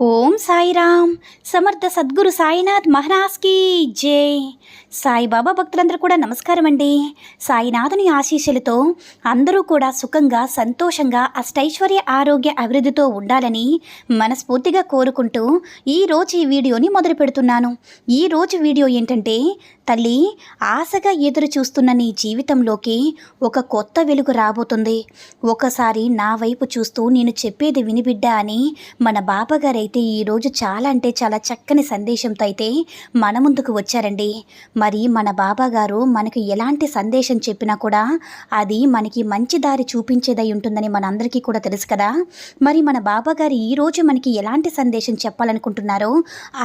ఓం సాయిరామ్. సమర్థ సద్గురు సాయినాథ్ మహారాజ్కి జై. సాయిబాబా భక్తులందరూ కూడా నమస్కారం అండి. సాయినాథుని ఆశీస్సులతో అందరూ కూడా సుఖంగా సంతోషంగా అష్టైశ్వర్య ఆరోగ్య అభివృద్ధితో ఉండాలని మనస్ఫూర్తిగా కోరుకుంటూ ఈరోజు ఈ వీడియోని మొదలు పెడుతున్నాను. ఈరోజు వీడియో ఏంటంటే తల్లి ఆశగా ఎదురు చూస్తున్న నీ జీవితంలోకి ఒక కొత్త వెలుగు రాబోతుంది. ఒకసారి నా వైపు చూస్తూ నేను చెప్పేది వినిబిడ్డా అని మన బాబాగారు అయితే ఈరోజు చాలా అంటే చాలా చక్కని సందేశంతో అయితే మన ముందుకు వచ్చారండి. మరి మన బాబా గారు మనకు ఎలాంటి సందేశం చెప్పినా కూడా అది మనకి మంచి దారి చూపించేదై ఉంటుందని మనందరికీ కూడా తెలుసు కదా. మరి మన బాబాగారు ఈరోజు మనకి ఎలాంటి సందేశం చెప్పాలనుకుంటున్నారో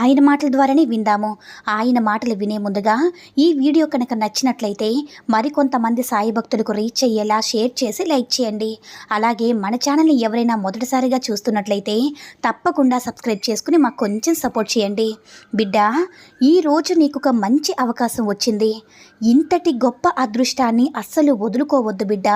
ఆయన మాటల ద్వారానే విందాము. ఆయన మాటలు వినే ముందుగా ఈ వీడియో కనుక నచ్చినట్లయితే మరికొంతమంది సాయి భక్తులకు రీచ్ అయ్యేలా షేర్ చేసి లైక్ చేయండి. అలాగే మన ఛానల్ని ఎవరైనా మొదటిసారిగా చూస్తున్నట్లయితే తప్పకుండా సబ్స్క్రైబ్ చేసుకుని మాకు కొంచెం సపోర్ట్ చేయండి. బిడ్డ ఈరోజు నీకు ఒక మంచి అవకాశం వచ్చింది. ఇంతటి గొప్ప అదృష్టాన్ని అస్సలు వదులుకోవద్దు బిడ్డ.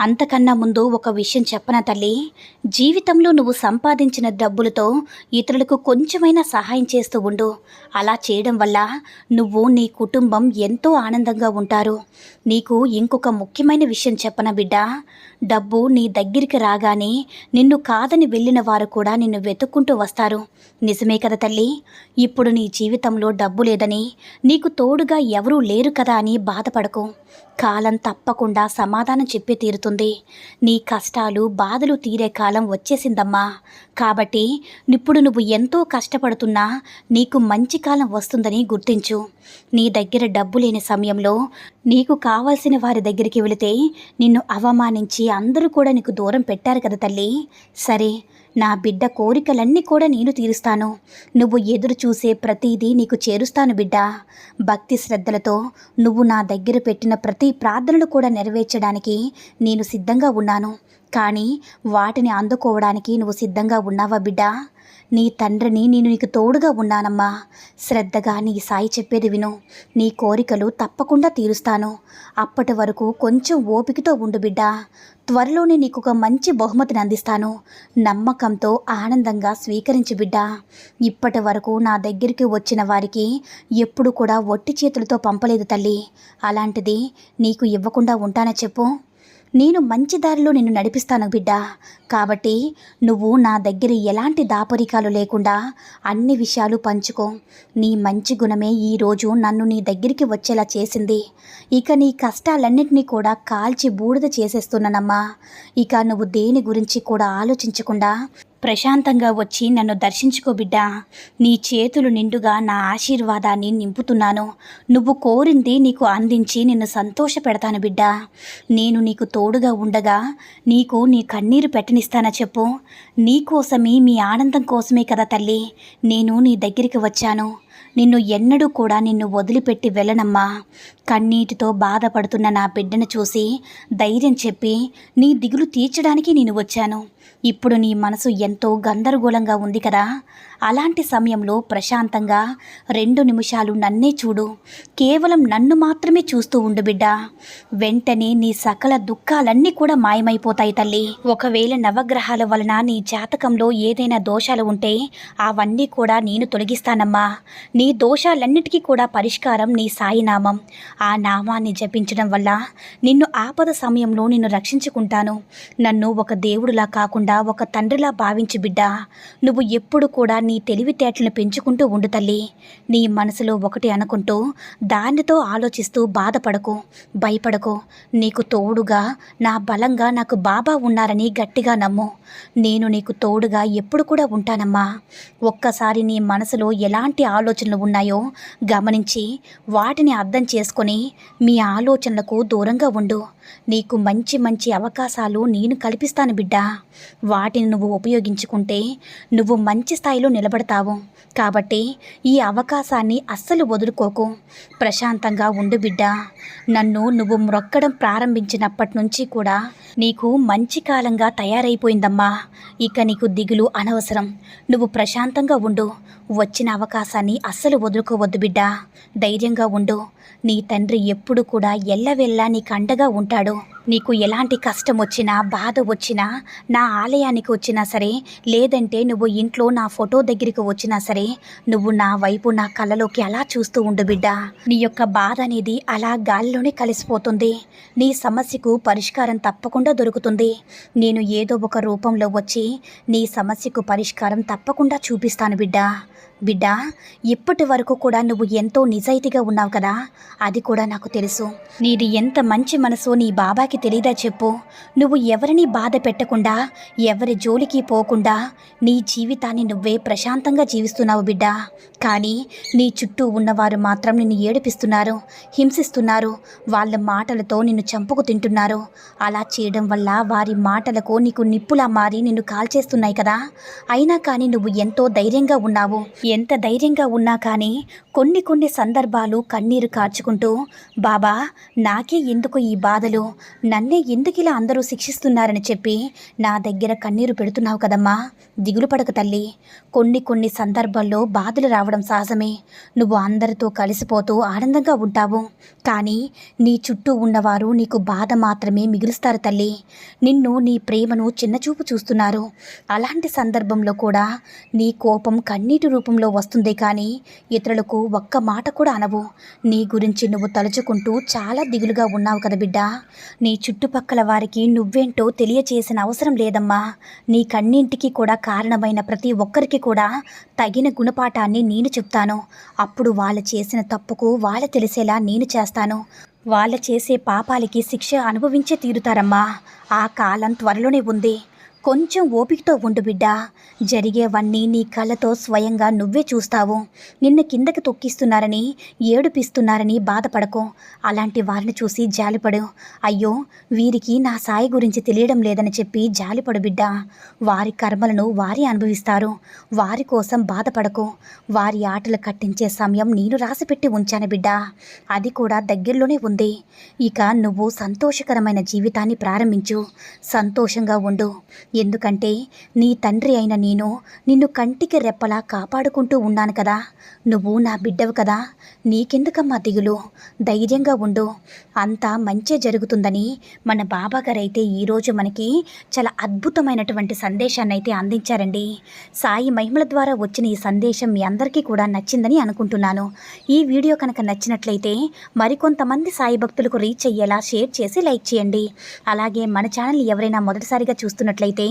అంతకన్నా ముందు ఒక విషయం చెప్పన తల్లి? జీవితంలో నువ్వు సంపాదించిన డబ్బులతో ఇతరులకు కొంచెమైనా సహాయం చేస్తూ ఉండు. అలా చేయడం వల్ల నువ్వు నీ కుటుంబం ఎంతో ఆనందంగా ఉంటారు. నీకు ఇంకొక ముఖ్యమైన విషయం చెప్పన బిడ్డ? డబ్బు నీ దగ్గరికి రాగానే నిన్ను కాదని వెళ్ళిన వారు కూడా నిన్ను వెతుక్కుంటూ వస్తారు. నిజమే కదా తల్లి? ఇప్పుడు నీ జీవితంలో డబ్బు లేదని నీకు తోడుగా ఎవరూ లేరు కదా అని బాధపడకు. కాలం తప్పకుండా సమాధానం చెప్పి తీరుతుంది. నీ కష్టాలు బాధలు తీరే కాలం వచ్చేసిందమ్మా. కాబట్టి ఇప్పుడు నువ్వు ఎంతో కష్టపడుతున్నా నీకు మంచి కాలం వస్తుందని గుర్తించు. నీ దగ్గర డబ్బు లేని సమయంలో నీకు కావాల్సిన వారి దగ్గరికి వెళితే నిన్ను అవమానించి అందరూ కూడా నీకు దూరం పెట్టారు కదా తల్లి. సరే నా బిడ్డ కోరికలన్నీ కూడా నేను తీరుస్తాను. నువ్వు ఎదురు చూసే ప్రతిదీ నీకు చేరుస్తాను బిడ్డ. భక్తి శ్రద్ధలతో నువ్వు నా దగ్గర పెట్టిన ప్రతి ప్రార్థనలు కూడా నెరవేర్చడానికి నేను సిద్ధంగా ఉన్నాను. కానీ వాటిని అందుకోవడానికి నువ్వు సిద్ధంగా ఉన్నావా బిడ్డా? నీ తండ్రిని నేను నీకు తోడుగా ఉన్నానమ్మా. శ్రద్ధగా నీ సాయి చెప్పేది విను. నీ కోరికలు తప్పకుండా తీరుస్తాను. అప్పటి వరకు కొంచెం ఓపికతో ఉండు బిడ్డ. త్వరలోనే నీకు ఒక మంచి బహుమతిని అందిస్తాను. నమ్మకంతో ఆనందంగా స్వీకరించు బిడ్డ. ఇప్పటి వరకు నా దగ్గరికి వచ్చిన వారికి ఎప్పుడు కూడా ఒట్టి చేతులతో పంపలేదు తల్లి. అలాంటిది నీకు ఇవ్వకుండా ఉంటానా చెప్పు? నేను మంచి దారిలో నిన్ను నడిపిస్తాను బిడ్డ. కాబట్టి నువ్వు నా దగ్గర ఎలాంటి దాపరికాలు లేకుండా అన్ని విషయాలు పంచుకో. నీ మంచి గుణమే ఈరోజు నన్ను నీ దగ్గరికి వచ్చేలా చేసింది. ఇక నీ కష్టాలన్నింటినీ కూడా కాల్చి బూడిద చేసేస్తున్నానమ్మా. ఇక నువ్వు దేని గురించి కూడా ఆలోచించకుండా ప్రశాంతంగా వచ్చి నన్ను దర్శించుకో బిడ్డా. నీ చేతులు నిండుగా నా ఆశీర్వాదాన్ని నింపుతున్నాను. నువ్వు కోరింది నీకు అందించి నిన్ను సంతోష పెడతాను బిడ్డా. నేను నీకు తోడుగా ఉండగా నీకు నీ కన్నీరు పెట్టనిస్తానా చెప్పు. నీ కోసమే మీ ఆనందం కోసమే కదా తల్లి నేను నీ దగ్గరికి వచ్చాను. నిన్ను ఎన్నడూ కూడా నిన్ను వదిలిపెట్టి వెళ్ళనమ్మా. కన్నీటితో బాధపడుతున్న నా బిడ్డను చూసి ధైర్యం చెప్పి నీ దిగులు తీర్చడానికి నేను వచ్చాను. ఇప్పుడు నీ మనసు ఎంతో గందరగోళంగా ఉంది కదా. అలాంటి సమయంలో ప్రశాంతంగా రెండు నిమిషాలు నన్నే చూడు. కేవలం నన్ను మాత్రమే చూస్తూ ఉండు బిడ్డ. వెంటనే నీ సకల దుఃఖాలన్నీ కూడా మాయమైపోతాయి తల్లి. ఒకవేళ నవగ్రహాల వలన నీ జాతకంలో ఏదైనా దోషాలు ఉంటే అవన్నీ కూడా నేను తొలగిస్తానమ్మా. నీ దోషాలన్నిటికీ కూడా పరిష్కారం నీ సాయినామం. ఆ నామాన్ని జపించడం వల్ల నిన్ను ఆపద సమయంలో నిన్ను రక్షించుకుంటాను. నన్ను ఒక దేవుడిలా కాకుండా ఒక తండ్రిలా భావించి బిడ్డ. నువ్వు ఎప్పుడు కూడా నీ నీ తెలివితేటలను పెంచుకుంటూ ఉండు తల్లి. నీ మనసులో ఒకటి అనుకుంటూ దానితో ఆలోచిస్తూ బాధపడకు భయపడకు. నీకు తోడుగా నా బలంగా నాకు బాబా ఉన్నారని గట్టిగా నమ్ము. నేను నీకు తోడుగా ఎప్పుడు కూడా ఉంటానమ్మా. ఒక్కసారి నీ మనసులో ఎలాంటి ఆలోచనలు ఉన్నాయో గమనించి వాటిని అర్థం చేసుకొని మీ ఆలోచనలకు దూరంగా ఉండు. నీకు మంచి మంచి అవకాశాలు నేను కల్పిస్తాను బిడ్డ. వాటిని నువ్వు ఉపయోగించుకుంటే నువ్వు మంచి స్థాయిలో నిలబడతావు. కాబట్టి ఈ అవకాశాన్ని అస్సలు వదులుకోకు. ప్రశాంతంగా ఉండు బిడ్డ. నన్ను నువ్వు మ్రొక్కడం ప్రారంభించినప్పటి నుంచి కూడా నీకు మంచి కాలంగా తయారైపోయిందమ్మా. ఇక నీకు దిగులు అనవసరం. నువ్వు ప్రశాంతంగా ఉండు. వచ్చిన అవకాశాన్ని అస్సలు వదులుకోవద్దు బిడ్డా. ధైర్యంగా ఉండు. నీ తండ్రి ఎప్పుడు కూడా ఎల్లవెల్లా నీకు అండగా ఉంటాడు. నీకు ఎలాంటి కష్టం వచ్చినా బాధ వచ్చినా నా ఆలయానికి వచ్చినా సరే లేదంటే నువ్వు ఇంట్లో నా ఫోటో దగ్గరికి వచ్చినా సరే నువ్వు నా వైపు నా కళ్ళలోకి అలా చూస్తూ ఉండు బిడ్డ. నీ యొక్క బాధ అనేది అలా గాలిలోనే కలిసిపోతుంది. నీ సమస్యకు పరిష్కారం తప్పకుండా దొరుకుతుంది. నేను ఏదో ఒక రూపంలో వచ్చి నీ సమస్యకు పరిష్కారం తప్పకుండా చూపిస్తాను బిడ్డ. బిడ్డ ఇప్పటి వరకు కూడా నువ్వు ఎంతో నిజాయితీగా ఉన్నావు కదా? అది కూడా నాకు తెలుసు. నీది ఎంత మంచి మనసో నీ బాబాకి తెలీదా చెప్పు? నువ్వు ఎవరిని బాధ పెట్టకుండా ఎవరి జోలికి పోకుండా నీ జీవితాన్ని నువ్వే ప్రశాంతంగా జీవిస్తున్నావు బిడ్డ. కానీ నీ చుట్టూ ఉన్నవారు మాత్రం నిన్ను ఏడిపిస్తున్నారు హింసిస్తున్నారు వాళ్ళ మాటలతో నిన్ను చంపుకు తింటున్నారు. అలా చేయడం వల్ల వారి మాటలకు నీకు నిప్పులా మారి నిన్ను కాల్చేస్తున్నాయి కదా. అయినా కానీ నువ్వు ఎంతో ధైర్యంగా ఉన్నావు. ఎంత ధైర్యంగా ఉన్నా కానీ కొన్ని కొన్ని సందర్భాలు కన్నీరు కార్చుకుంటూ బాబా నాకే ఎందుకు ఈ బాధలు? నన్నే ఎందుకిలా అందరూ శిక్షిస్తున్నారని చెప్పి నా దగ్గర కన్నీరు పెడుతున్నావు కదమ్మా. దిగులు పడక తల్లి. కొన్ని కొన్ని సందర్భాల్లో బాధలు రావడం సహజమే. నువ్వు అందరితో కలిసిపోతూ ఆనందంగా ఉంటావు. కానీ నీ చుట్టూ ఉన్నవారు నీకు బాధ మాత్రమే మిగులుస్తారు తల్లి. నిన్ను నీ ప్రేమను చిన్నచూపు చూస్తున్నారు. అలాంటి సందర్భంలో కూడా నీ కోపం కన్నీటి రూపంలో వస్తుంది కానీ ఇతరులకు ఒక్క మాట కూడా అనవు. నీ గురించి నువ్వు తలుచుకుంటూ చాలా దిగులుగా ఉన్నావు కదా బిడ్డ. నీ చుట్టుపక్కల వారికి నువ్వేంటో తెలియచేసిన అవసరం లేదమ్మా. నీ కన్నింటికి కూడా కారణమైన ప్రతి ఒక్కరికి కూడా తగిన గుణపాఠాన్ని నేను చెప్తాను. అప్పుడు వాళ్ళు చేసిన తప్పుకు వాళ్ళ తెలిసేలా నేను చేస్తాను. వాళ్ళ చేసే పాపాలకి శిక్ష అనుభవించే తీరుతారమ్మా. ఆ కాలం త్వరలోనే ఉంది. కొంచెం ఓపికతో ఉండు బిడ్డ. జరిగేవన్నీ నీ కళ్ళతో స్వయంగా నువ్వే చూస్తావు. నిన్న కిందకి తొక్కిస్తున్నారని ఏడుపిస్తున్నారని బాధపడకు. అలాంటి వారిని చూసి జాలిపడు. అయ్యో వీరికి నా సాయి గురించి తెలియడం లేదని చెప్పి జాలిపడు బిడ్డ. వారి కర్మలను వారి అనుభవిస్తారు. వారి కోసం బాధపడకు. వారి ఆటలు కట్టించే సమయం నేను రాసిపెట్టి ఉంచాను బిడ్డ. అది కూడా దగ్గరలోనే ఉంది. ఇక నువ్వు సంతోషకరమైన జీవితాన్ని ప్రారంభించు. సంతోషంగా ఉండు. ఎందుకంటే నీ తండ్రి అయిన నేను నిన్ను కంటికి రెప్పలా కాపాడుకుంటూ ఉన్నాను కదా. నువ్వు నా బిడ్డవు కదా. నీకెందుకమ్మా దిగులు? ధైర్యంగా ఉండు. అంతా మంచే జరుగుతుందని మన బాబాగారైతే ఈరోజు మనకి చాలా అద్భుతమైనటువంటి సందేశాన్ని అయితే అందించారండి. సాయి మహిమల ద్వారా వచ్చిన ఈ సందేశం మీ అందరికీ కూడా నచ్చిందని అనుకుంటున్నాను. ఈ వీడియో కనుక నచ్చినట్లయితే మరికొంతమంది సాయి భక్తులకు రీచ్ అయ్యేలా షేర్ చేసి లైక్ చేయండి. అలాగే మన ఛానల్ ఎవరైనా మొదటిసారిగా చూస్తున్నట్లయితే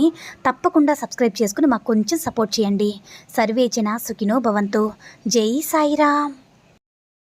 తప్పకుండా సబ్స్క్రైబ్ చేసుకుని మాకు కొంచెం సపోర్ట్ చేయండి. సర్వేచన సుఖినో భవంతు. జై సాయిరామ్.